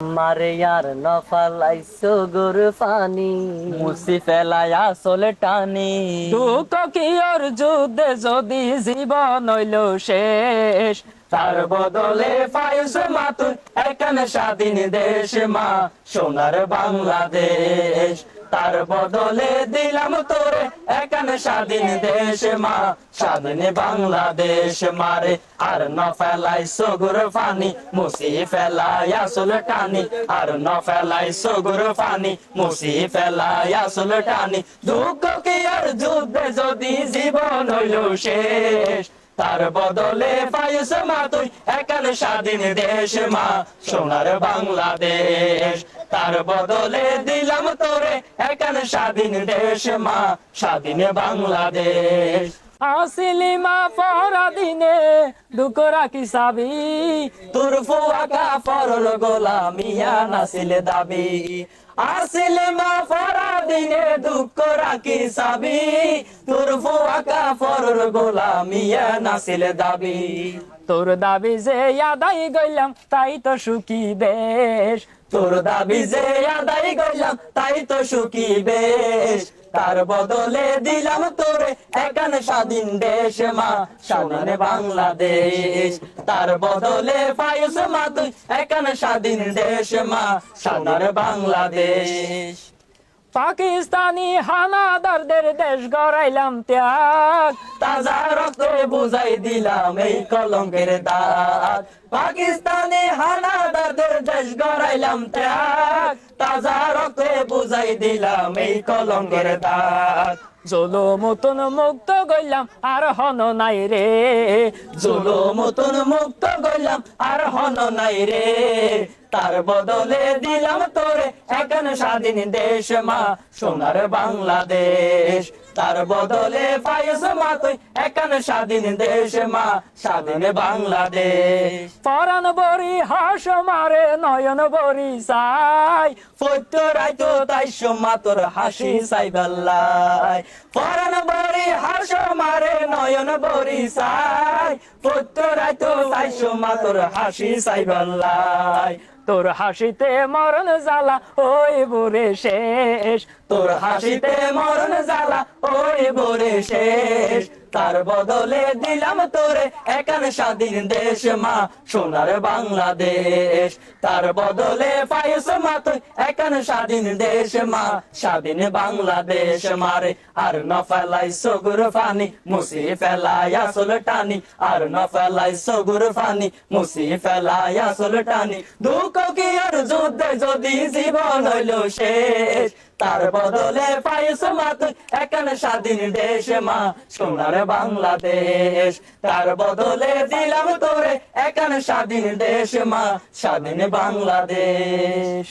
মারে আর নফালাইছো গোর পানি। মুসি ফেলায় সোলে টানি। দুঃখ কি ওর যুদ্ধে যদি জীবন হইল শেষ? তার বদলে পায়ুস মাতুন এখানে স্বাধীন দেশ মা, সোনার বাংলাদেশ। তার বদলে দিলাম তোরে। এখানে স্বাধীন দেশ মা, স্বাধীন বাংলাদেশ মারে। আর ন ফেলাই সগুর ফানি, মুসি ফেলাই আসল টানি। আর ন ফেলাই সগুর ফানি, মুসি ফেলাই আসল টানি। দুঃখ কি আর যুদ্ধে যদি জীবন হইল শেষ? তার বদলে পায়ুস মা তুই একাল স্বাধীন দেশ মা। সোনার বাংলাদেশ, তার বদলে দিলাম তোরে একাল স্বাধীন দেশ মা। স্বাধীন বাংলাদেশ। আসিলি মা পরাদিনে, দুঃখ রাখি সাবি তোর ফুয়াকা ফরল গোলামিয়া নাসিলে দাবি। আসিলে মা ফরা দিনে দুঃখ রাখি সাবি তোর ফুয়াকা ফরল গোলামিয়া নাসিলে দাবি। তোর দাবি যে আদায় গইলাম তাই তো সুখী বেশ। তোর দাবি যে আদায় করলাম, তাই তো সুখী বেশ। তার বদলে দিলাম তোরে এখানে স্বাধীন দেশ, মা। স্বাধীন বাংলাদেশ। তার বদলে পায়স মা, তুই এখানে স্বাধীন দেশ, মা। স্বাধীন বাংলাদেশ। পাকিস্তানি হানাদারদের দেশ গড়াইলাম ত্যাগ। তাজা রক্তে বুঝাই দিলাম এই কলঙ্কের দাগ। পাকিস্তানি হানাদারদের দেশ গড়াইলাম ত্যাগ। তাজা রক্তে বুঝাই দিলাম এই কলঙ্কের দাগ। জলো মতন মুক্ত গইলাম, আর হন নাই রে। জুলো মতন মুক্ত গইলাম, আর হন নাই রে। তার বদলে দিলাম তোরে এখন স্বাধীন দেশ মা। সোনার বাংলাদেশ। তার বদলে পায়স মা তুই এখন স্বাধীন দেশ মা। স্বাধীন বাংলাদেশ। পরাণ বরি হাস মারে নয়ন বরি সাই ফৈত্য রাইতো তাই সোমা তোর হাসি সাইবাল্লাই পরাণ বরি হাস মারে নয়ন বরি সাই ফৈত্য তো চাইছো মা, তোর হাসি সাইবাল্লাই তোর হাসিতে মরণ জ্বালা, ওই বুড়ে শেষ। তোর হাসিতে মরণ জ্বালা, ওই বরে শেষ। তার বদলে দিলাম তোরে এখানে স্বাধীন দেশ মা, সোনার বাংলাদেশ। তার বদলে পায়স মা, তুই এখানে স্বাধীন দেশ মা, স্বাধীন বাংলাদেশ মারে। আর ন ফেলাই সগুর ফানি, মুসি ফেলাই আসল টানি। আর ন ফেলাই সগুর ফানি, মুসি ফেলাই আসল টানি। দুঃখ কি আর যুদ্ধে যদি জীবন হইল শেষ? তার বদলে পাইস মা তুই এখানে স্বাধীন দেশ মা সোনার বাংলাদেশ। তার বদলে দিলাম তোরে এখানে স্বাধীন দেশ মা স্বাধীন বাংলাদেশ।